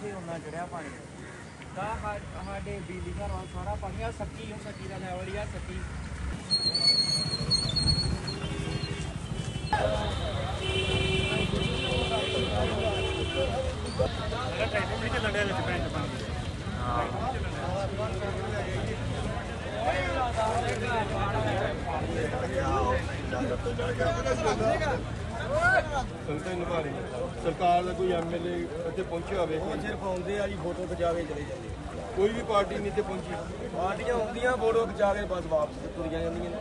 ਉੱਥੇ ਉਹਨਾਂ ਚੜਿਆ ਪਾਣੀ ਤਾਂ ਸਾ- ਸਾਡੇ ਬਿਜਲੀ ਘਰ ਵਾਲ ਸਾਰਾ ਪਾਣੀ ਆ ਸੱਕੀ ਉਹ ਸੱਕੀ ਦਾ ਲੈਵਲ ਹੀ ਆ ਸੱਕੀ। ਸੰਗਤਾਂ ਨਿਭਾ ਰਹੀ ਸਰਕਾਰ ਦਾ ਕੋਈ ਐਮਐਲਏ ਇੱਥੇ ਪਹੁੰਚਿਆ ਹੋਵੇ। ਉਹ ਸਿਰਫ ਆਉਂਦੇ ਆ ਜੀ, ਫੋਟੋ ਖਿਚਾ ਚਲੇ ਜਾਂਦੇ ਕੋਈ ਵੀ ਪਾਰਟੀ ਨਹੀਂ ਇੱਥੇ ਪਹੁੰਚੀ। ਪਾਰਟੀਆਂ ਆਉਂਦੀਆਂ ਫੋਟੋ ਖਿਚਾ ਕੇ ਬਸ ਵਾਪਸ ਤੁਰੀਆਂ ਜਾਂਦੀਆਂ ਨੇ।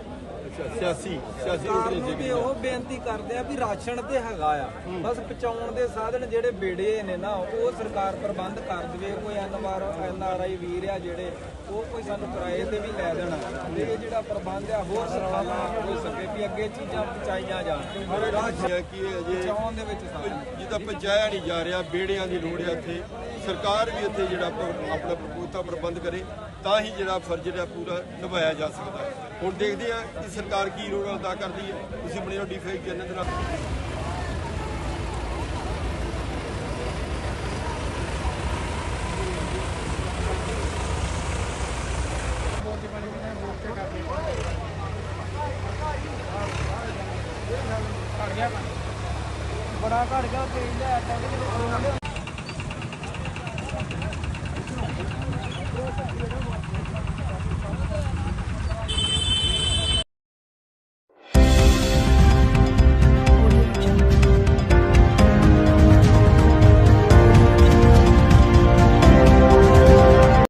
ਸਿਆਸੀ ਸਿਆਸੀ ਸਰਕਾਰ ਨੂੰ ਵੀ ਉਹ ਬੇਨਤੀ ਕਰਦੇ ਆ ਵੀ ਰਾਸ਼ਨ ਤੇ ਹੈਗਾ ਆ। ਬਸ ਪਹੁੰਚਾਉਣ ਦੇ ਸਾਧਨ ਜਿਹੜੇ ਬੇੜੇ ਨੇ ਨਾ ਉਹ ਸਰਕਾਰ ਪ੍ਰਬੰਧ ਕਰ ਦੇਵੇ। ਕੋਈ ਐਨਵਾਰ ਐਨਆਰਆਈ ਵੀਰ ਆ ਜਿਹੜੇ ਉਹ ਕੋਈ ਸਾਨੂੰ ਕਿਰਾਏ ਤੇ ਵੀ ਲੈ ਦੇਣ। ਤੇ ਇਹ ਜਿਹੜਾ ਪ੍ਰਬੰਧ ਆ ਹੋਰ ਸਰਕਾਰਾਂ ਹੋ ਸਕੇ ਵੀ ਅੱਗੇ ਚੀਜ਼ਾਂ ਪਹੁੰਚਾਈਆਂ ਜਾਣ। ਰਾਸ਼ਨ ਹੈ ਕਿ ਅਜੇ ਪਹੁੰਚਾਉਣ ਦੇ ਵਿੱਚ ਸਾਧਨ। ਜਿੱਦਾਂ ਪਹੁੰਚਾਇਆ ਨਹੀਂ ਜਾ ਰਿਹਾ ਬੇੜਿਆਂ ਦੀ ਲੋੜ ਹੈ ਇੱਥੇ। ਸਰਕਾਰ ਵੀ ਇੱਥੇ ਜਿਹੜਾ ਆਪਣਾ ਪ੍ਰਭੂਤਾ ਪ੍ਰਬੰਧ ਕਰੇ, ਤਾਂ ਹੀ ਜਿਹੜਾ ਫਰਜ਼ ਜਿਹੜਾ ਪੂਰਾ ਨਿਭਾਇਆ ਜਾ ਸਕਦਾ। ਹੁਣ ਦੇਖਦੇ ਹਾਂ ਕਿ ਸਰਕਾਰ ਕੀ ਰੋਲ ਅਦਾ ਕਰਦੀ ਹੈ। ਤੁਸੀਂ ਬਣੇ ਹੋ ਡੀਫਾਈ ਚੈਨਲ ਦੇ ਨਾਲ ਬੜਾ ਘੜ ਗਿਆ ਤੇ ਲੈ ਟੈਂਕ